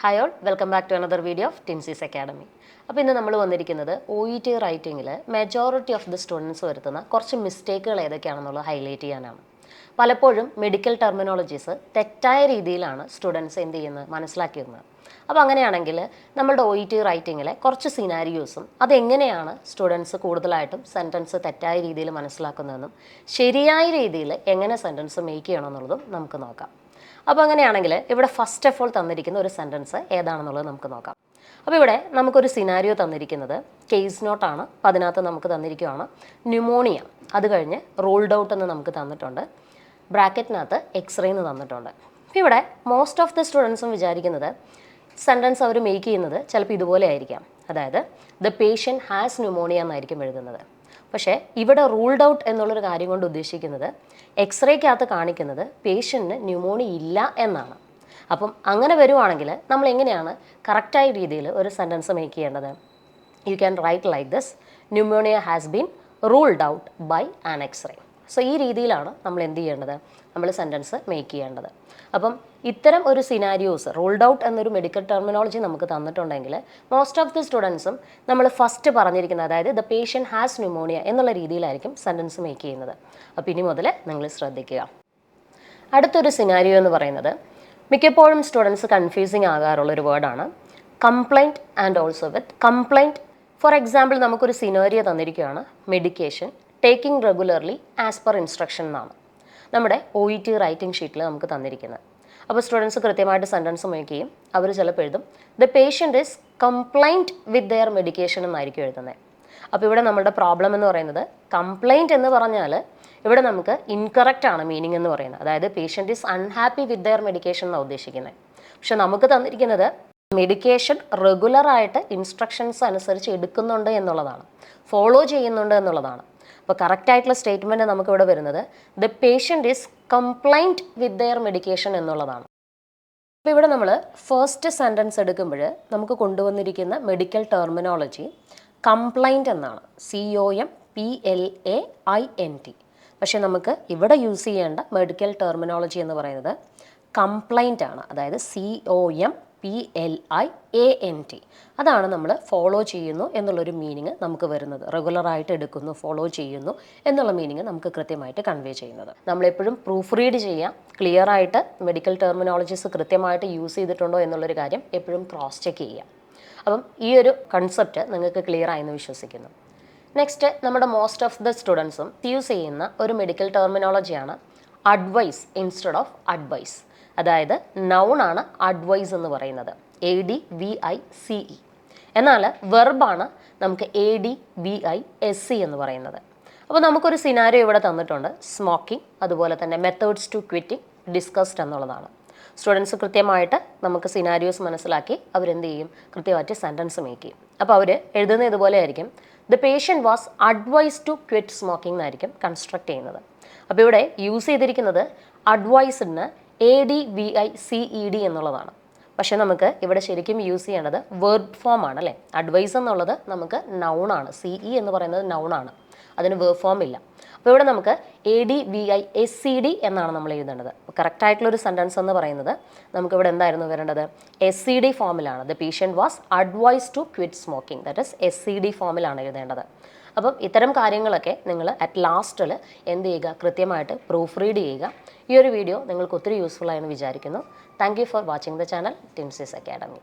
Hi all welcome back to another video of Tincy's academy അപ്പോൾ ഇന്ന് നമ്മൾ വന്നിരിക്കുന്നത് ഒ ഇ ടി റൈറ്റിങ്ങിൽ മെജോറിറ്റി ഓഫ് ദി സ്റ്റുഡൻസ് വരുത്തുന്ന കുറച്ച് മിസ്റ്റേക്കുകൾ ഏതൊക്കെയാണെന്നുള്ളത് ഹൈലൈറ്റ് ചെയ്യാനാണ്. പലപ്പോഴും മെഡിക്കൽ ടെർമിനോളജീസ് തെറ്റായ രീതിയിലാണ് സ്റ്റുഡൻസ് എന്ത് ചെയ്യുന്നത് മനസ്സിലാക്കിയിരുന്നത്. അപ്പോൾ അങ്ങനെയാണെങ്കിൽ നമ്മുടെ ഒ ഇ ടി റൈറ്റിങ്ങിലെ കുറച്ച് സിനാരിയോസും അതെങ്ങനെയാണ് സ്റ്റുഡൻസ് കൂടുതലായിട്ടും സെന്റൻസ് തെറ്റായ രീതിയിൽ മനസ്സിലാക്കുന്നതെന്നും ശരിയായ രീതിയിൽ എങ്ങനെ സെന്റൻസ് മേക്ക് ചെയ്യണമെന്നുള്ളതും നമുക്ക് നോക്കാം. അപ്പോൾ അങ്ങനെയാണെങ്കിൽ ഇവിടെ ഫസ്റ്റ് ഓഫ് ഓൾ തന്നിരിക്കുന്ന ഒരു സെന്റൻസ് ഏതാണെന്നുള്ളത് നമുക്ക് നോക്കാം. അപ്പോൾ ഇവിടെ നമുക്കൊരു സിനാരിയോ തന്നിരിക്കുന്നത് കേസ് നോട്ടാണ് അപ്പോൾ അതിനകത്ത് നമുക്ക് തന്നിരിക്കുകയാണ് ന്യൂമോണിയ അത് കഴിഞ്ഞ് റൂൾഡ് ഔട്ട് എന്ന് നമുക്ക് തന്നിട്ടുണ്ട്. ബ്രാക്കറ്റിനകത്ത് എക്സ്റേ എന്ന് തന്നിട്ടുണ്ട്. അപ്പോൾ ഇവിടെ മോസ്റ്റ് ഓഫ് ദി സ്റ്റുഡൻസും വിചാരിക്കുന്നത് സെന്റൻസ് അവർ മേക്ക് ചെയ്യുന്നത് ചിലപ്പോൾ ഇതുപോലെ ആയിരിക്കാം. അതായത് ദ പേഷ്യൻ ഹാസ് ന്യൂമോണിയ എന്നായിരിക്കും എഴുതുന്നത്. പക്ഷേ ഇവിടെ റൂൾഡ് ഔട്ട് എന്നുള്ളൊരു കാര്യം കൊണ്ട് ഉദ്ദേശിക്കുന്നത് എക്സ്റേക്കകത്ത് കാണിക്കുന്നത് പേഷ്യന്റിന് ന്യൂമോണിയ ഇല്ല എന്നാണ്. അപ്പം അങ്ങനെ വരുവാണെങ്കിൽ നമ്മൾ എങ്ങനെയാണ് കറക്റ്റായ രീതിയിൽ ഒരു സെന്റൻസ് മേക്ക് ചെയ്യേണ്ടത്? You can write like this pneumonia has been ruled out by an x-ray so ഈ രീതിയിലാണ് നമ്മൾ എന്ത് ചെയ്യേണ്ടത്? നമ്മൾ സെന്റൻസ് മേക്ക് ചെയ്യേണ്ടത്. അപ്പം ഇത്തരം ഒരു സിനാരിയോസ് റോൾഡ് ഔട്ട് എന്നൊരു മെഡിക്കൽ ടെർമിനോളജി നമുക്ക് തന്നിട്ടുണ്ടെങ്കിൽ മോസ്റ്റ് ഓഫ് ദി സ്റ്റുഡൻസും നമ്മൾ ഫസ്റ്റ് പറഞ്ഞിരിക്കുന്നത് അതായത് ദ പേഷ്യൻ ഹാസ് ന്യൂമോണിയ എന്നുള്ള രീതിയിലായിരിക്കും സെന്റൻസ് മേക്ക് ചെയ്യുന്നത്. അപ്പോൾ ഇനി മുതൽ നിങ്ങൾ ശ്രദ്ധിക്കുക. അടുത്തൊരു സിനാരിയോ എന്ന് പറയുന്നത് മിക്കപ്പോഴും സ്റ്റുഡൻസ് കൺഫ്യൂസിങ് ആകാറുള്ള ഒരു വേർഡാണ് compliant and also with complaint for example നമുക്കൊരു സിനോരിയ തന്നിരിക്കുകയാണ്. Medication taking regularly as per instruction എന്നാണ് നമ്മുടെ ഒ ഇ ടി റൈറ്റിംഗ് ഷീറ്റിൽ നമുക്ക് തന്നിരിക്കുന്നത്. അപ്പോൾ സ്റ്റുഡൻസ് കൃത്യമായിട്ട് സെന്റൻസ് മേക്കുകയും അവർ ചിലപ്പോൾ എഴുതും. The patient is complaint with their medication എന്നായിരിക്കും എഴുതുന്നത് അപ്പോൾ ഇവിടെ നമ്മുടെ പ്രോബ്ലം എന്ന് പറയുന്നത് കംപ്ലൈന്റ് എന്ന് പറഞ്ഞാൽ ഇവിടെ നമുക്ക് ഇൻകറക്റ്റ് ആണ് മീനിങ് എന്ന് പറയുന്നത്. അതായത് patient is unhappy with their medication എന്നാണ് ഉദ്ദേശിക്കുന്നത്. പക്ഷെ നമുക്ക് തന്നിരിക്കുന്നത് മെഡിക്കേഷൻ റെഗുലറായിട്ട് ഇൻസ്ട്രക്ഷൻസ് അനുസരിച്ച് എടുക്കുന്നുണ്ട് എന്നുള്ളതാണ്. ഫോളോ ചെയ്യുന്നുണ്ട് എന്നുള്ളതാണ്. അപ്പോൾ കറക്റ്റ് ആയിട്ടുള്ള സ്റ്റേറ്റ്മെന്റ് നമുക്ക് ഇവിടെ വരുന്നത്. The patient is compliant with their medication എന്നുള്ളതാണ്. അപ്പോൾ ഇവിടെ നമ്മൾ ഫസ്റ്റ് സെന്റൻസ് എടുക്കുമ്പോൾ നമുക്ക് കൊണ്ടുവന്നിരിക്കുന്ന മെഡിക്കൽ ടെർമിനോളജി കംപ്ലൈന്റ് എന്നാണ്. C O M P L A I N T പക്ഷേ നമുക്ക് ഇവിടെ യൂസ് ചെയ്യേണ്ട മെഡിക്കൽ ടെർമിനോളജി എന്ന് പറയുന്നത് കംപ്ലൈന്റ് ആണ്. അതായത് C O M P L I A N T അതാണ് നമ്മൾ ഫോളോ ചെയ്യുന്നു എന്നുള്ളൊരു മീനിങ് നമുക്ക് വരുന്നത്. റെഗുലറായിട്ട് എടുക്കുന്നു ഫോളോ ചെയ്യുന്നു എന്നുള്ള മീനിങ് നമുക്ക് കൃത്യമായിട്ട് കൺവേ ചെയ്യുന്നത്. നമ്മളെപ്പോഴും പ്രൂഫ് റീഡ് ചെയ്യാം. ക്ലിയർ ആയിട്ട് മെഡിക്കൽ ടെർമിനോളജീസ് കൃത്യമായിട്ട് യൂസ് ചെയ്തിട്ടുണ്ടോ എന്നുള്ളൊരു കാര്യം എപ്പോഴും ക്രോസ് ചെക്ക് ചെയ്യാം. അപ്പം ഈ ഒരു കൺസെപ്റ്റ് നിങ്ങൾക്ക് ക്ലിയർ ആയെന്ന് വിശ്വസിക്കുന്നു. നെക്സ്റ്റ് നമ്മുടെ മോസ്റ്റ് ഓഫ് ദ സ്റ്റുഡൻസും യൂസ് ചെയ്യുന്ന ഒരു മെഡിക്കൽ ടെർമിനോളജിയാണ് അഡ്വൈസ് ഇൻസ്റ്റെഡ് ഓഫ് അഡ്വൈസ് അതായത് നൗൺ ആണ് അഡ്വൈസ് എന്ന് പറയുന്നത്. A D V I C E എന്നാൽ വെർബാണ് നമുക്ക് A D V I S C എന്ന് പറയുന്നത്. അപ്പോൾ നമുക്കൊരു സിനാരിയോ ഇവിടെ തന്നിട്ടുണ്ട്. സ്മോക്കിംഗ് അതുപോലെ തന്നെ മെത്തേഡ്സ് ടു ക്വിറ്റിംഗ് ഡിസ്കസ്ഡ് എന്നുള്ളതാണ്. സ്റ്റുഡൻസ് കൃത്യമായിട്ട് നമുക്ക് സിനാരിയോസ് മനസ്സിലാക്കി അവരെന്ത് ചെയ്യും? കൃത്യമായിട്ട് സെന്റൻസ് മേക്ക് ചെയ്യും. അപ്പോൾ അവർ എഴുതുന്ന ഇതുപോലെ ആയിരിക്കും. The patient was advice to quit smoking എന്നായിരിക്കും കൺസ്ട്രക്ട് ചെയ്യുന്നത്. അപ്പോൾ ഇവിടെ യൂസ് ചെയ്തിരിക്കുന്നത് അഡ്വൈസിന് A D V I C E D എന്നുള്ളതാണ്. പക്ഷേ നമുക്ക് ഇവിടെ ശരിക്കും യൂസ് ചെയ്യേണ്ടത് വേർഡ് ഫോം ആണ് അല്ലേ? അഡ്വൈസ് എന്നുള്ളത് നമുക്ക് നൗണാണ് സി ഇ എന്ന് പറയുന്നത് നൗണാണ് അതിന് വേർഡ് ഫോം ഇല്ല. അപ്പോൾ ഇവിടെ നമുക്ക് A D V I S C D എന്നാണ് നമ്മൾ എഴുതേണ്ടത്. കറക്റ്റ് ആയിട്ടുള്ള ഒരു സെന്റൻസ് എന്ന് പറയുന്നത് നമുക്കിവിടെ എന്തായിരുന്നു വരേണ്ടത്? എസ് സി ഡി ഫോമിലാണ് the patient was advise to quit smoking that is S C D ഫോമിലാണ് എഴുതേണ്ടത്. അപ്പം ഇത്തരം കാര്യങ്ങളൊക്കെ നിങ്ങൾ അറ്റ് ലാസ്റ്റിൽ എന്ത് ചെയ്യുക? കൃത്യമായിട്ട് പ്രൂഫ് റീഡ് ചെയ്യുക. ഈ ഒരു വീഡിയോ നിങ്ങൾക്ക് ഒത്തിരി യൂസ്ഫുൾ ആയെന്ന് വിചാരിക്കുന്നു. Thank you for watching the channel Tincy's academy